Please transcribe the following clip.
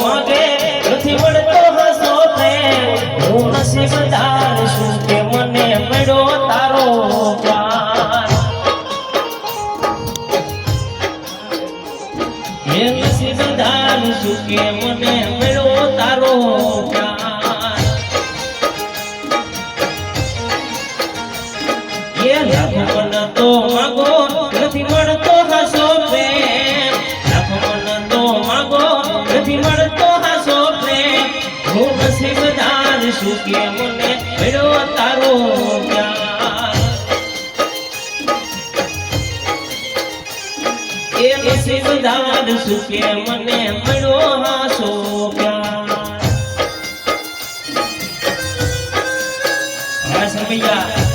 માગે, નથી મળતો હસો તે. હું નસીબદાર છું કે મને મળ્યો તારો પ્યાર હે નસીબદાર છું કે મને મળ્યો તારો પ્યાર એ મન તો માગો પ્રેમ હું નસીબદાર છું કે મને મળ્યો તારો પ્યાર. એ નસીબદાર છું કે મને મળ્યો હાસો પ્યાર. હા સરવૈયા